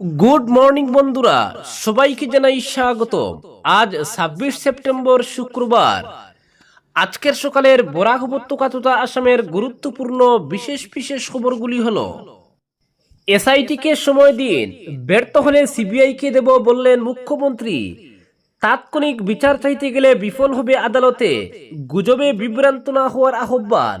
Good morning বন্ধুরা, সবাইকে জানাই স্বাগত। আজ ছাব্বিশ সেপ্টেম্বর শুক্রবার। আজকের সকালের বরাক উপত্যকা তথা আসামের গুরুত্বপূর্ণ বিশেষ বিশেষ খবরগুলি হলো, এসআইটিকে সময় দিন ব্যর্থ হলে সিবিআইকে দেব বললেন মুখ্যমন্ত্রী। তাৎক্ষণিক বিচার চাইতে গেলে বিফল হবে আদালতে, গুজবে বিভ্রান্ত না হওয়ার আহ্বান।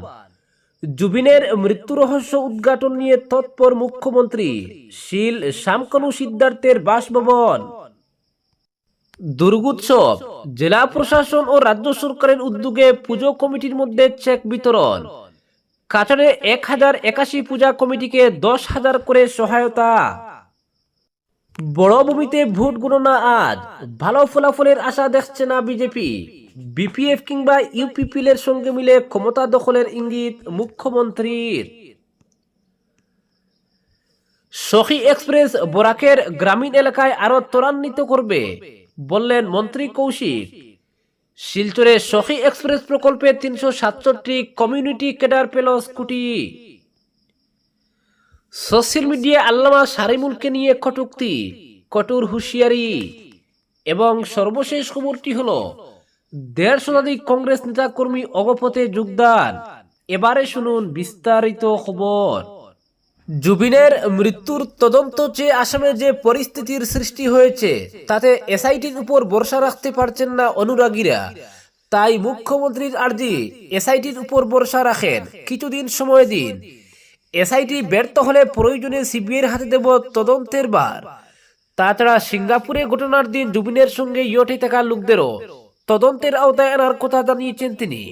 জুবিনের মৃত্যু রহস্য উদ্ঘাটন নিয়ে তৎপর মুখ্যমন্ত্রী শিল শ্যামকানু সিদ্ধার্থের বাসভবন। দুর্গোৎসব, জেলা প্রশাসন ও রাজ্য সরকারের উদ্যোগে পুজো কমিটির মধ্যে চেক বিতরণ। কাছাড়ে এক হাজার একাশি পূজা কমিটিকে দশ হাজার করে সহায়তা। বড় ভূমিতে ভোট গণনা আজ, ভালো ফলাফলের আশা দেখছে না বিজেপি। বিপিএফ কিংবা ইউপিপিএল এর সঙ্গে মিলে ক্ষমতা দখলের ইঙ্গিত মুখ্যমন্ত্রীর। সখী এক্সপ্রেস বরাকের গ্রামীণ এলাকায় আরও ত্বরান্বিত করবে, বললেন মন্ত্রী কৌশিক। শিলচরে সখী এক্সপ্রেস প্রকল্পে তিনশো সাতষট্টি কমিউনিটি ক্যাডার পেল স্কুটি। সোশ্যাল মিডিয়ায় আল্লামা সারিমুলকে নিয়ে কটুক্তি কঠোর হুঁশিয়ারি, এবং সর্বশেষ খবরটি হলো দেড় শতাধিক কংগ্রেস নেতা কর্মী অগপথে যোগদান। এবারে শুনুন বিস্তারিত খবর। জুবিনের মৃত্যুর তদন্ত চেয়ে আসামে যে পরিস্থিতির সৃষ্টি হয়েছে, তাতে এসআইটির উপর ভরসা রাখতে পারছেন না অনুরাগীরা। তাই মুখ্যমন্ত্রীর আর্জি এসআইটির উপর ভরসা রাখেন। কিছুদিন সময় দিন। এসআইটি ব্যর্থ হলে প্রয়োজনে সিবিআইয়ের হাতে দেব তদন্তের বার। তাছাড়া সিঙ্গাপুরে ঘটনার দিন জুবিনের সঙ্গে ইয়টে থাকা লোকদেরও তদন্তের আওতায় আনার কথা জানিয়েছেন তিনি।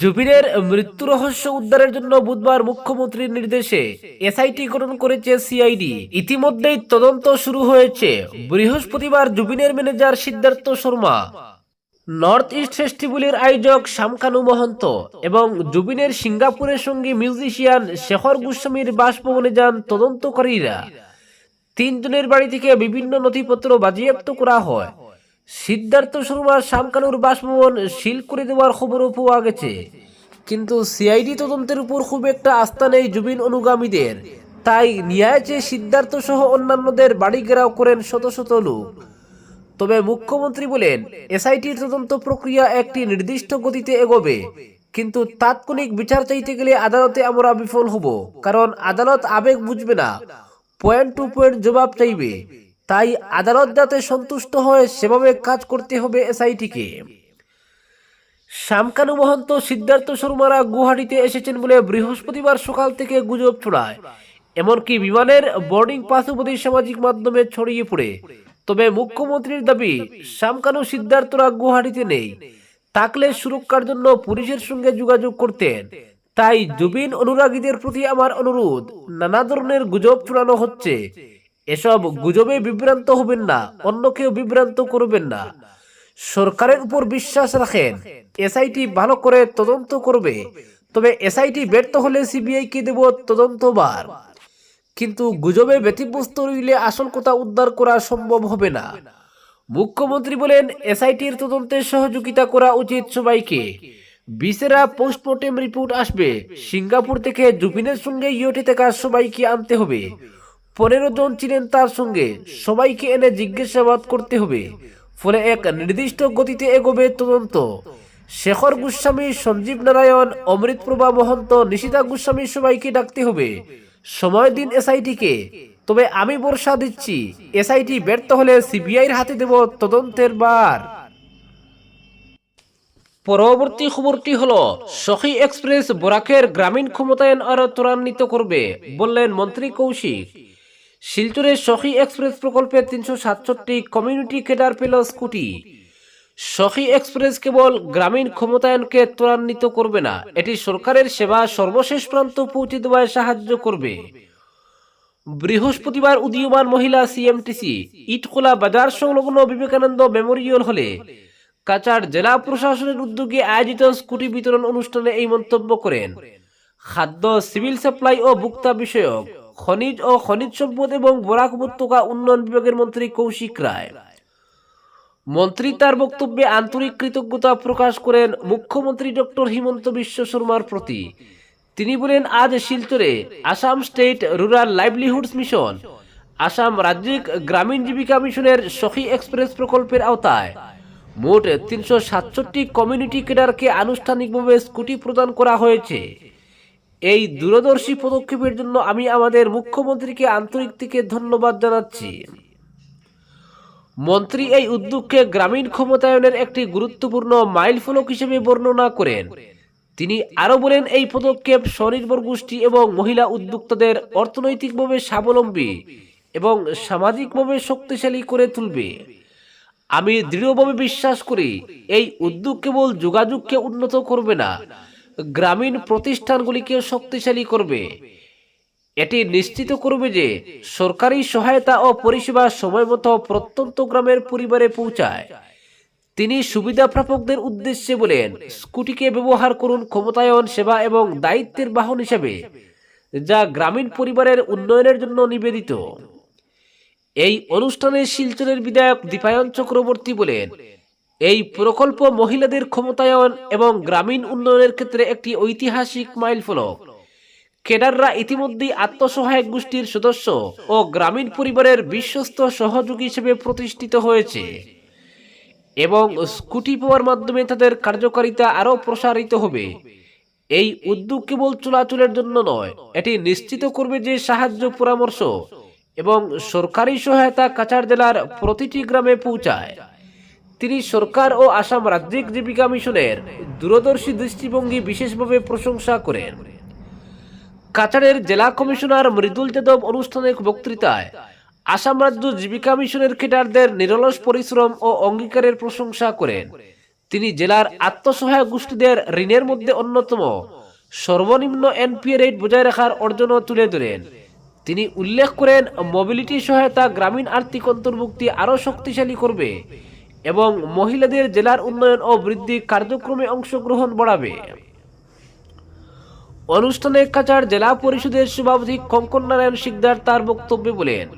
জুবিনের মৃত্যু রহস্য উদ্ধারের জন্য বুধবার মুখ্যমন্ত্রীর নির্দেশে এসআইটি গঠন করেছে সিআইডি। ইতিমধ্যেই তদন্ত শুরু হয়েছে। বৃহস্পতিবার জুবিনের manager Siddharth Sharma, north east ফেস্টিভ্যালের আয়োজক শামকানু মহন্ত এবং জুবিনের সিঙ্গাপুরের সঙ্গে মিউজিশিয়ান শেখর গোস্বামীর বাসভবনে যান তদন্তকারীরা। তিনজনের বাড়ি থেকে বিভিন্ন নথিপত্র বাজেয়াপ্ত করা হয়। সিদ্ধার্থ শর্মা শামকানুর বাসভবন সিল করে দেওয়ার খবরও পাওয়া গেছে। কিন্তু সিআইডি তদন্তের উপর খুব একটা আস্থা নেই জুবিন অনুগামীদের। তাই ন্যায় চেয়ে সিদ্ধার্থ সহ অন্যান্যদের বাড়ি ঘেরাও করেন শত শত লোক। তবে মুখ্যমন্ত্রী বলেন, এসআইটির তদন্ত প্রক্রিয়া একটি নির্দিষ্ট গতিতে এগোবে। কিন্তু তাৎক্ষণিক বিচার চাইতে গেলে আদালতে আমরা বিফল হব, কারণ আদালত আবেগ বুঝবে না, পয়েন্ট টু পয়েন্ট জবাব চাইবে। তাই আদালত যাতে সন্তুষ্ট হয়, সেভাবে কাজ করতে হবে এসআইটিকে। শ্যামকানু মহন্ত, সিদ্ধার্থ শর্মারা গুয়াহাটিতে এসেছেন বলে বৃহস্পতিবার সকাল থেকে গুজব ছড়ায়। এমনকি বিমানের বোর্ডিং পাস অবধি সামাজিক মাধ্যমে ছড়িয়ে পড়ে। তবে মুখ্যমন্ত্রীর দাবি শ্যামকানু সিদ্ধার্থরা গুয়াহাটিতে নেই। থাকলে সুরক্ষার জন্য পুলিশের সঙ্গে যোগাযোগ করতেন। তাই জুবিন অনুরাগীদের প্রতি আমার অনুরোধ, নানা ধরনের গুজব ছড়ানো হচ্ছে। এসব গুজবে বিভ্রান্ত হবেন না, অন্য কেউ বিভ্রান্ত করবেন না। সরকারের উপর বিশ্বাস রাখেন, এসআইটি ভালো করে তদন্ত করবে। তবে এসআইটি ব্যর্থ হলে সিবিআই কে দেব তদন্তবার। কিন্তু গুজবে ব্যতিব্যস্ত রইলে আসল কথা উদ্ধার করা সম্ভব হবে না। মুখ্যমন্ত্রী বলেন, এসআইটির তদন্তে সহযোগিতা করা উচিত সবাইকে। বিসেরা পোস্টমর্টেম রিপোর্ট আসবে। সিঙ্গাপুর থেকে জুবিনের সঙ্গে ইয়টে থাকা সবাইকে আনতে হবে। পনেরো জন ছিলেন তার সঙ্গে। সবাইকে এনে জিজ্ঞাসাবাদ করতে হবে। ফলে এক নির্দিষ্ট গতিতে এগোবে তদন্ত। শেখর গোস্বামী, সঞ্জীব নারায়ণ অমৃত প্রভা মহন্ত, নিশিতা গোস্বামী সবাইকে ডাকতে হবে। সময় দিন এসআইটিকে। তবে আমি বর্ষা দিচ্ছি। এসআইটি ব্যর্থ হলে সিবিআইয়ের হাতে দেব তদন্তের বার। পরবর্তী খবরটি হল, সখী এক্সপ্রেস বরাকের গ্রামীণ ক্ষমতায়ন আরও ত্বরান্বিত করবে বললেন মন্ত্রী কৌশিক। শিলচরে সখী এক্সপ্রেস প্রকল্পে তিনশো সাতষট্টি কমিউনিটি কেডার পেল স্কুটি। সখী এক্সপ্রেস কেবল গ্রামীণ ক্ষমতায়নকে ত্বরান্বিত করবে না, এটি সরকারের সেবা সর্বশেষ প্রান্ত পৌঁছে দেওয়ায় সাহায্য করবে। বৃহস্পতিবার উদীয়মান মহিলা সিএমটিসি ইটকোলা বাজার সংলগ্ন বিবেকানন্দ মেমোরিয়াল হলে কাছাড় জেলা প্রশাসনের উদ্যোগে আয়োজিত স্কুটি বিতরণ অনুষ্ঠানে এই মন্তব্য করেন। খাদ্য, সিভিল সাপ্লাই ও ভোক্তা বিষয়ক খনিজ ও খনিজ সম্পদ এবং বরাক উপত্যকা উন্নয়ন বিভাগের মন্ত্রী কৌশিক রায়। মন্ত্রী তার বক্তব্যে আন্তরিক কৃতজ্ঞতা প্রকাশ করেন মুখ্যমন্ত্রী ডক্টর হিমন্ত বিশ্ব শর্মার প্রতি। তিনি বলেন, আজ শিলচরে Assam state rural livelihoods mission, Assam রাজ্যিক গ্রামীণ জীবিকা মিশনের সখী এক্সপ্রেস প্রকল্পের আওতায় মোট তিনশো সাতষট্টি কমিউনিটি কেডারকে আনুষ্ঠানিকভাবে স্কুটি প্রদান করা হয়েছে। এই দূরদর্শী পদক্ষেপের জন্য আমি আমাদের মুখ্যমন্ত্রীকে আন্তরিক থেকে ধন্যবাদ জানাচ্ছি। মন্ত্রী এই উদ্যোগকে গ্রামীণ ক্ষমতায়নের একটি গুরুত্বপূর্ণ মাইলফলক হিসেবে বর্ণনা করেন। তিনি আরও বলেন, এই পদক্ষেপ স্বনির্ভর গোষ্ঠী এবং মহিলা উদ্যোক্তাদের অর্থনৈতিকভাবে স্বাবলম্বী এবং সামাজিকভাবে শক্তিশালী করে তুলবে। আমি দৃঢ়ভাবে বিশ্বাস করি, এই উদ্যোগ কেবল যোগাযোগকে উন্নত করবে না গ্রামীণ প্রতিষ্ঠানগুলিকে শক্তিশালী করবে। এটি নিশ্চিত করবে যে সরকারি সহায়তা ও পরিষেবা সময়মতো প্রত্যন্ত গ্রামের পরিবারে পৌঁছায়। তিনি সুবিধা প্রাপকদের উদ্দেশ্যে বলেন, স্কুটিকে ব্যবহার করুন ক্ষমতায়ন সেবা এবং দায়িত্বের বাহন হিসেবে, যা গ্রামীণ পরিবারের উন্নয়নের জন্য নিবেদিত। এই অনুষ্ঠানে শিলচরের বিধায়ক দীপায়ন চক্রবর্তী বলেন এই প্রকল্প মহিলাদের ক্ষমতায়ন এবং গ্রামীণ উন্নয়নের ক্ষেত্রে একটি ঐতিহাসিক মাইলফলক। কেডাররা ইতিমধ্যেই আত্মসহায়ক গোষ্ঠীর সদস্য ও গ্রামীণ পরিবারের বিশ্বস্ত সহযোগী হিসেবে প্রতিষ্ঠিত হয়েছে এবং স্কুটি পাওয়ার মাধ্যমে তাদের কার্যকারিতা আরও প্রসারিত হবে। এই উদ্যোগ কেবল চলাচলের জন্য নয়, এটি নিশ্চিত করবে যে সাহায্য পরামর্শ এবং সরকারি সহায়তা কাছাড় জেলার প্রতিটি গ্রামে পৌঁছায়। তিনি সরকার ও আসাম রাজ্যিক জীবিকা মিশনের দূরদর্শী দৃষ্টিভঙ্গি বিশেষভাবে প্রশংসা করেন। কাছাড়ের জেলা কমিশনার মৃদুল যাদব অনুষ্ঠানে বক্তৃতায় আসাম রাজ্য জীবিকা মিশনের কেডারদের নিরলস পরিশ্রম ও অঙ্গীকারের প্রশংসা করেন। তিনি জেলার আত্মসহায়ক গোষ্ঠীদের ঋণের মধ্যে অন্যতম। সর্বনিম্ন এনপিএ রেট বজায় রাখার অর্জনও তুলে ধরেন। তিনি উল্লেখ করেন, মোবিলিটি সহায়তা গ্রামীণ আর্থিক অন্তর্ভুক্তি আরও শক্তিশালী করবে। এবং মহিলাদের জেলার উন্নয়ন ও বৃদ্ধি কার্যক্রমে অংশগ্রহণ বাড়াবে। অনুষ্ঠানে কাচার জেলা পরিষদের সভাপতি কঙ্কন নারায়ণ শিকদার তার বক্তব্যে বলেন,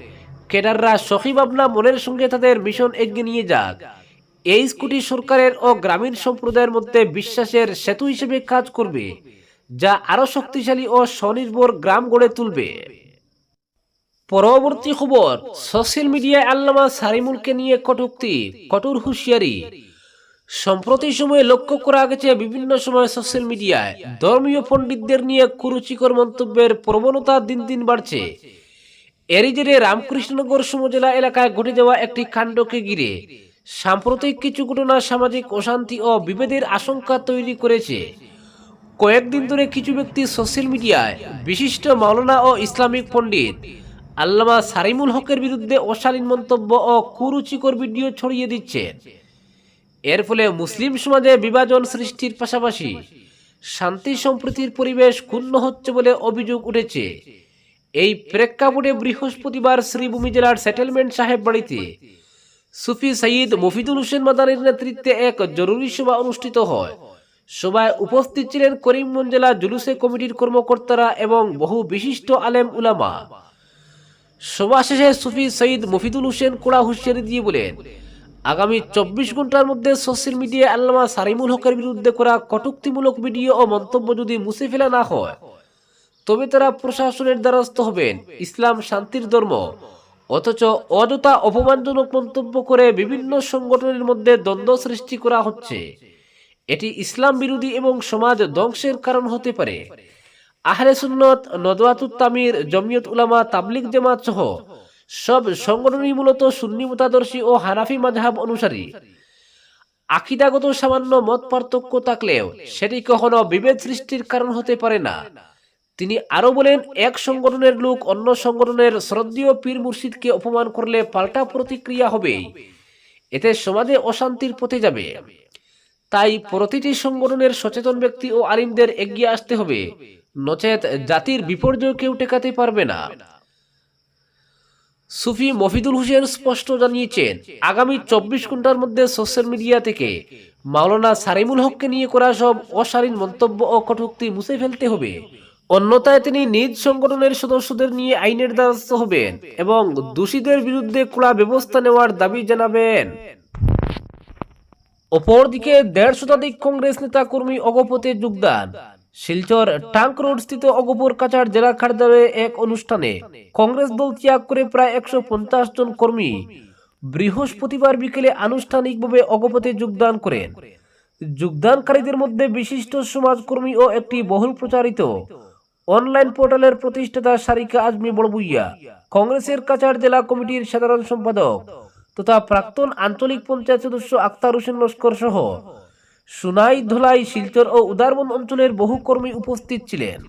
কেডাররা সখী ভাবনা, মনের সঙ্গে তাদের মিশন এগিয়ে নিয়ে যাক। এই স্কুটি সরকারের ও গ্রামীণ সম্প্রদায়ের মধ্যে বিশ্বাসের সেতু হিসেবে কাজ করবে, যা আরও শক্তিশালী ও স্বনির্ভর গ্রাম গড়ে তুলবে। পরবর্তী খবর, সোশ্যাল মিডিয়ায় আল্লামা সারিমুলকে নিয়ে কটুক্তি, কঠোর হুঁশিয়ারি। সম্প্রতি সময়ে লক্ষ্য করা গেছে বিভিন্ন সময় সোশ্যাল মিডিয়ায় ধর্মীয় পণ্ডিতদের নিয়ে কুরুচিকর মন্তব্যের প্রবণতা দিন দিন বাড়ছে। এরই জেরে রামকৃষ্ণনগর সমজেলা এলাকায় ঘটে যাওয়া একটি কাণ্ডকে ঘিরে সাম্প্রতিক কিছু ঘটনা সামাজিক অশান্তি ও বিভেদের আশঙ্কা তৈরি করেছে। কয়েকদিন ধরে কিছু ব্যক্তি সোশ্যাল মিডিয়ায় বিশিষ্ট মাওলানা ও ইসলামিক পণ্ডিত আল্লামা সারিমুল হকের বিরুদ্ধে অশালীন মন্তব্য ও কুরুচিকর ভিডিও ছড়িয়ে দিচ্ছেন এর ফলে মুসলিম সমাজে বিভাজন সৃষ্টির পাশাপাশি শান্তি সম্প্রীতির পরিবেশ ক্ষুণ্ণ হচ্ছে বলে অভিযোগ উঠেছে। এই প্রেক্ষাপটে বৃহস্পতিবার শ্রীভূমি জেলার সেটেলমেন্ট সাহেব বাড়িতে সুফি সঈদ মফিদুল হোসেন মাদানির নেতৃত্বে এক জরুরি সভা অনুষ্ঠিত হয়। সভায় উপস্থিত ছিলেন করিমগঞ্জ জেলা জুলুসে কমিটির কর্মকর্তারা এবং বহু বিশিষ্ট আলেম উলামা। সভা শেষে সুফি সঈদ মফিদুল হোসেন কোড়া হুঁশিয়ারি দিয়ে বলেন, আগামী চব্বিশ ঘণ্টার মধ্যে সোশ্যাল মিডিয়ায় আল্লামা সারিমুল হকের বিরুদ্ধে করা কটুক্তিমূলক ভিডিও ও মন্তব্য যদি মুছে ফেলা না হয়, তবে তারা প্রশাসনের দ্বারস্থ হবেন। ইসলাম শান্তির ধর্ম। অথচ অযথা অপমানজনক মন্তব্য করে বিভিন্ন সংগঠনের মধ্যে দ্বন্দ্ব সৃষ্টি করা হচ্ছে। এটি ইসলাম বিরোধী এবং সমাজ ধ্বংসের কারণ হতে পারে। আহলে সুন্নত নদওয়াতুত তামির জমিয়ত উলামা, তাবলিগ জামাত সহ সব সংগঠনই মূলত সুন্নি মতাদর্শী ও হানাফি মাযহাব অনুসারী। আকিদাগত সামান্য মত পার্থক্য থাকলেও সেটি কখনো বিভেদ সৃষ্টির কারণ হতে পারে না। তিনি আরও বলেন, এক সংগঠনের লোক অন্য সংগঠনের শ্রদ্ধীয় পীর মুর্শিদকে অপমান করলে পাল্টা প্রতিক্রিয়া হবে এতে সমাজে অশান্তির পথে যাবে। তাই প্রতিটি সংগঠনের সচেতন ব্যক্তি ও আলিমদের এগিয়ে আসতে হবে। নচেত জাতির বিপর্যয় কেউ টেকাতে পারবে না। সুফি মফিদুল হোসেন স্পষ্ট জানিয়েছেন আগামী চব্বিশ ঘণ্টার মধ্যে সোশ্যাল মিডিয়া থেকে মাওলানা সারিমুল হককে নিয়ে করা সব অশালীন মন্তব্য ও কটূক্তি মুছে ফেলতে হবে। অন্যথায় তিনি নিজ সংগঠনের সদস্যদের নিয়ে আইনের দ্বারস্থ হবেন এবং দোষীদের বিরুদ্ধে কড়া ব্যবস্থা নেওয়ার দাবি জানাবেন। অপরদিকে দেড় শতাধিক কংগ্রেস নেতা কর্মী অগপতে যোগদান শিলচর টাঙ্ক রোড স্থিত অগপুর কাছাড় জেলা কার্যালয়ে এক অনুষ্ঠানে কংগ্রেস দল ত্যাগ করে প্রায় একশো পঞ্চাশ জন কর্মী বৃহস্পতিবার বিকেলে আনুষ্ঠানিকভাবে অগপতে যোগদান করেন। যোগদানকারীদের মধ্যে বিশিষ্ট সমাজকর্মী ও একটি বহুল প্রচারিত অনলাইন পোর্টালের প্রতিষ্ঠাতা সারিকা আজমি বড়বুইয়া, কংগ্রেসের কাছাড় জেলা কমিটির সাধারণ সম্পাদক তথা প্রাক্তন আঞ্চলিক পঞ্চায়েত সদস্য আক্তার হোসেন লস্কর সহ সুনাই, ধলাই, শিলচর ও উদারবন অঞ্চলের বহু কর্মী উপস্থিত ছিলেন।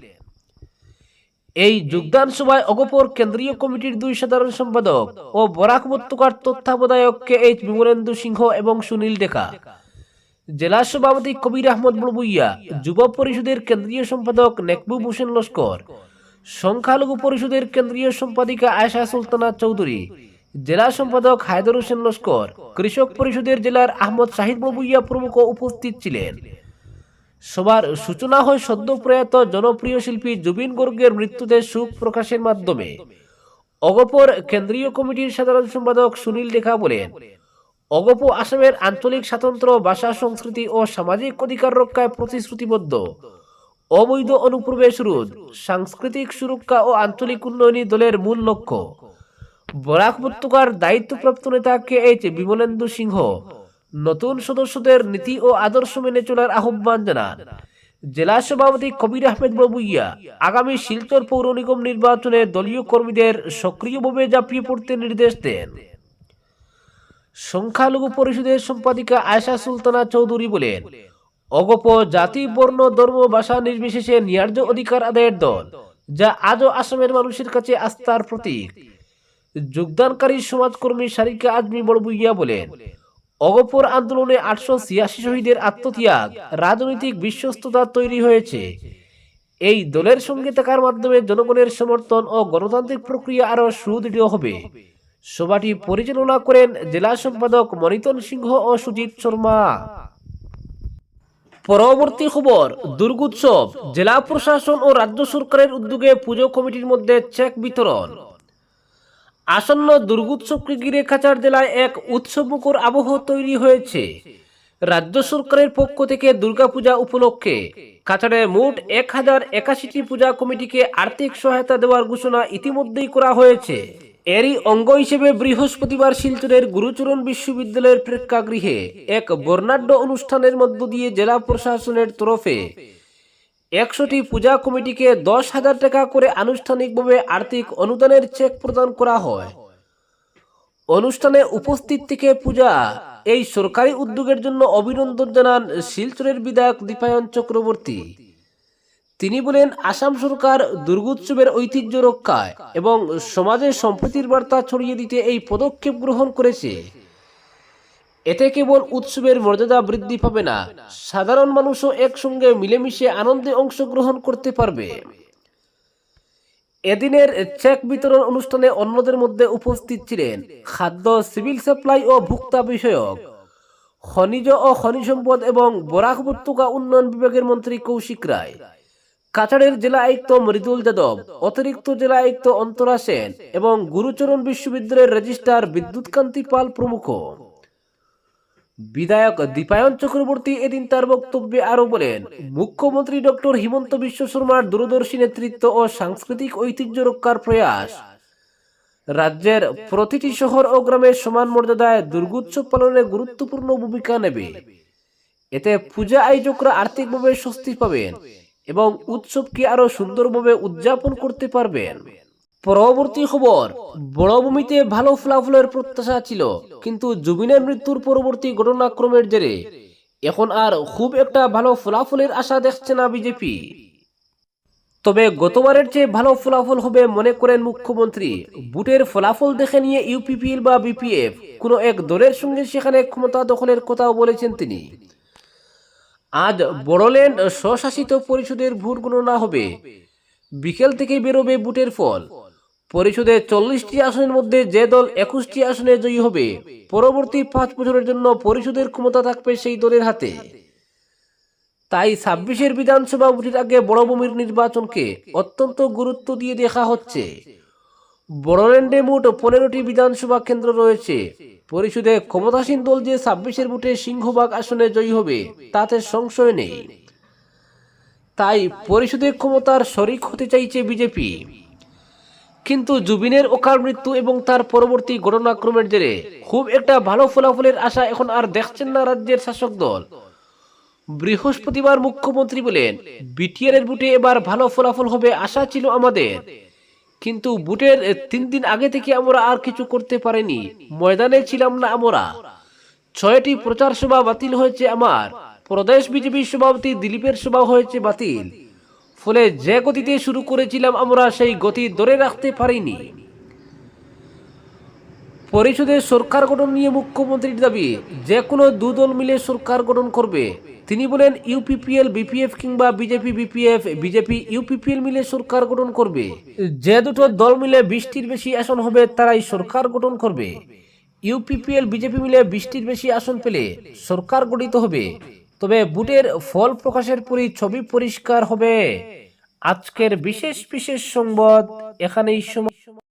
এই যোগদান সভায় অগপর কেন্দ্রীয় কমিটির দুই সাধারণ সম্পাদক ও বরাক উপত্যকার তত্ত্বাবধায়ক কে এইচ বিমলেন্দু সিংহ এবং সুনীল ডেকা। জেলা সভাপতি কবির আহমদ বড়বুইয়া, যুব পরিষদের কেন্দ্রীয় সম্পাদক নেকবুব হোসেন লস্কর, সংখ্যালঘু পরিষদের কেন্দ্রীয় সম্পাদিকা আয়শা সুলতানা চৌধুরী জেলা সম্পাদক হায়দর হোসেন লস্কর, কৃষক পরিষদের জেলার আহমদ শাহিদ বড়বুইয়া প্রমুখ উপস্থিত ছিলেন। সবার সূচনা হয় সদ্য প্রয়াত জনপ্রিয় শিল্পী জুবিন গর্গের মৃত্যুতে শোক প্রকাশের মাধ্যমে। অগপর কেন্দ্রীয় কমিটির সাধারণ সম্পাদক সুনীল রেখা বলেন, অগপ আসামের আঞ্চলিক স্বাতন্ত্র, ভাষা, সংস্কৃতি ও সামাজিক অধিকার রক্ষায় প্রতিশ্রুতিবদ্ধ। অবৈধ অনুপ্রবেশ রোধ, সাংস্কৃতিক সুরক্ষা ও আঞ্চলিক উন্নয়নী দলের মূল লক্ষ্য। বরাক উপত্যকার দায়িত্বপ্রাপ্ত নেতা কে এইচ বিমলেন্দু সিংহ। নতুন সদস্যদের নীতি ও আদর্শ মেনে চলার আহ্বান জানান। জেলা সভাপতি কবির আহমেদ বাবুইয়া আগামী শিলচর পৌর নিগম নির্বাচনে দলীয় কর্মীদের সক্রিয়ভাবে ঝাঁপিয়ে পড়তে নির্দেশ দেন। সংখ্যালঘু পরিষদের সম্পাদিকা আয়সা সুলতানা চৌধুরী বলেন, অগপ জাতি, বর্ণ, ধর্ম, ভাষা নির্বিশেষে ন্যায্য অধিকার আদায়ের দল, যা আজও আসামের মানুষের কাছে আস্থার প্রতীক। যোগদানকারী সমাজকর্মী সারিকা আজমি বড়বুইয়া বলেন, অগপর আন্দোলনে আটশো ছিয়াশি শহীদের আত্মত্যাগ, রাজনৈতিক বিশ্বস্ততা তৈরি হয়েছে। এই দলের সঙ্গে থাকার মাধ্যমে জনগণের সমর্থন ও গণতান্ত্রিক প্রক্রিয়া আরও সুদৃঢ় হবে। সভাটি পরিচালনা করেন জেলা সম্পাদক মনিতন সিংহ ও সুজিত শর্মা। পরবর্তী খবর দুর্গোৎসব জেলা প্রশাসন ও রাজ্য সরকারের উদ্যোগে পুজো কমিটির মধ্যে চেক বিতরণ। আসন্ন দুর্গোৎসবকে ঘিরে কাছাড় জেলায় এক উৎসবমুখর আবহ তৈরি হয়েছে। রাজ্য সরকারের পক্ষ থেকে দুর্গাপূজা উপলক্ষে কাছাড়ে মোট এক হাজার একাশিটি পূজা কমিটিকে আর্থিক সহায়তা দেওয়ার ঘোষণা ইতিমধ্যেই করা হয়েছে। এরই অঙ্গ হিসেবে বৃহস্পতিবার শিলচরের গুরুচরণ বিশ্ববিদ্যালয়ের প্রেক্ষাগৃহে এক বর্ণাঢ্য অনুষ্ঠানের মধ্য দিয়ে জেলা প্রশাসনের তরফে একশোটি পূজা কমিটিকে দশ হাজার টাকা করে আনুষ্ঠানিকভাবে আর্থিক অনুদানের চেক প্রদান করা হয়। অনুষ্ঠানে উপস্থিত থেকে পূজা, এই সরকারি উদ্যোগের জন্য অভিনন্দন জানান শিলচরের বিধায়ক দীপায়ন চক্রবর্তী। তিনি বলেন, আসাম সরকার দুর্গোৎসবের ঐতিহ্য রক্ষায় এবং সমাজে সম্প্রীতির বার্তা ছড়িয়ে দিতে এই পদক্ষেপ গ্রহণ করেছে। এতে কেবল উৎসবের মর্যাদা বৃদ্ধি পাবে না, সাধারণ মানুষও একসঙ্গে মিলেমিশে আনন্দে অংশগ্রহণ করতে পারবে। এদিনের চেক বিতরণ অনুষ্ঠানে অন্যদের মধ্যে উপস্থিত ছিলেন খাদ্য, সিভিল সাপ্লাই ও ভোক্তা বিষয়ক, খনিজ ও খনিজ সম্পদ এবং বরাক উপত্যকা উন্নয়ন বিভাগের মন্ত্রী কৌশিক রায়, কাছাড়ের জেলা আয়ুক্ত মৃদুল যাদব, অতিরিক্ত জেলা আয়ুক্ত অন্তরা সেন এবং গুরুচরণ বিশ্ববিদ্যালয়ের রেজিস্ট্রার বিদ্যুৎকান্তি পাল প্রমুখ। বিধায়ক দীপায়ন চক্রবর্তী এদিন তার বক্তব্যে আরও বলেন, মুখ্যমন্ত্রী ডক্টর হিমন্ত বিশ্ব শর্মার দূরদর্শী নেতৃত্ব ও সাংস্কৃতিক ঐতিহ্য রক্ষার প্রয়াস। রাজ্যের প্রতিটি শহর ও গ্রামের সমান মর্যাদায় দুর্গোৎসব পালনে গুরুত্বপূর্ণ ভূমিকা নেবে। এতে পূজা আয়োজকরা আর্থিকভাবে স্বস্তি পাবেন এবং উৎসবকে আরও সুন্দরভাবে উদযাপন করতে পারবেন। পরবর্তী খবর বড়ভূমিতে ভালো ফলাফলের প্রত্যাশা ছিল, কিন্তু জুবিনের মৃত্যুর পরবর্তী ঘটনাক্রমের জেরে এখন আর খুব একটা ভালো ফলাফলের আশা দেখছে না বিজেপি। তবে গতবারের চেয়ে ভালো ফলাফল হবে মনে করেন মুখ্যমন্ত্রী। বুটের ফলাফল দেখে নিয়ে ইউপিপিএল বা বিপিএফ, কোনো এক দলের সঙ্গে সেখানে ক্ষমতা দখলের কথাও বলেছেন তিনি। আজ বড়ল্যান্ড স্বশাসিত পরিষদের ভোট গণনা হবে। বিকেল থেকে বেরোবে বুটের ফল। পরিষদে চল্লিশটি আসনের মধ্যে যে দল একুশটি আসনে জয়ী হবে। পরবর্তী পাঁচ বছরের জন্য পরিষদের ক্ষমতা থাকবে সেই দলের হাতে। তাই ছাব্বিশের বিধানসভা ভোটের আগে বড় বড়ভূমির নির্বাচনকে অত্যন্ত গুরুত্ব দিয়ে দেখা হচ্ছে। বড়ল্যান্ডে মোট পনেরোটি বিধানসভা কেন্দ্র রয়েছে। পরিষদে ক্ষমতাসীন দল যে ছাব্বিশের ভোটে সিংহবাগ আসনে জয়ী হবে, তাতে সংশয় নেই। তাই পরিষদে ক্ষমতার শরিক হতে চাইছে বিজেপি। কিন্তু জুবিনের ওকার মৃত্যু এবং তার পরবর্তী ঘটনাক্রমের জেরে খুব একটা ভালো ফলাফলের আশা এখন আর দেখছেন না রাজ্যের শাসক দল। বৃহস্পতিবার মুখ্যমন্ত্রী বলেন বিটিআর এর বুটে এবার ভালো ফলাফল হবে আশা ছিল আমাদের। কিন্তু বুটের তিন দিন আগে থেকে আমরা আর কিছু করতে পারিনি, ময়দানে ছিলাম না আমরা। ছয়টি প্রচার সভা বাতিল হয়েছে আমার। প্রদেশ বিজেপি সভাপতি দিলীপের সভা হয়েছে বাতিল। ফলে যে গতিতে শুরু করেছিলাম আমরা সেই গতি ধরে রাখতে পারিনি। পরিষদে সরকার গঠন নিয়ে মুখ্যমন্ত্রীর দাবি, যে কোনো দুদল মিলে সরকার গঠন করবে। তিনি বলেন, ইউপিপিএল, বিপিএফ কিংবা বিজেপি, বিপিএফ, বিজেপি, ইউপিপিএল মিলে সরকার গঠন করবে। যে দুটো দল মিলে বিশটির বেশি আসন হবে, তারাই সরকার গঠন করবে। ইউপিপিএল, বিজেপি মিলে বিশটির বেশি আসন পেলে সরকার গঠিত হবে। তবে বুটের ফল প্রকাশের পরই ছবি পরিষ্কার হবে। আজকের বিশেষ বিশেষ সংবাদ এখানেই সমাপ্ত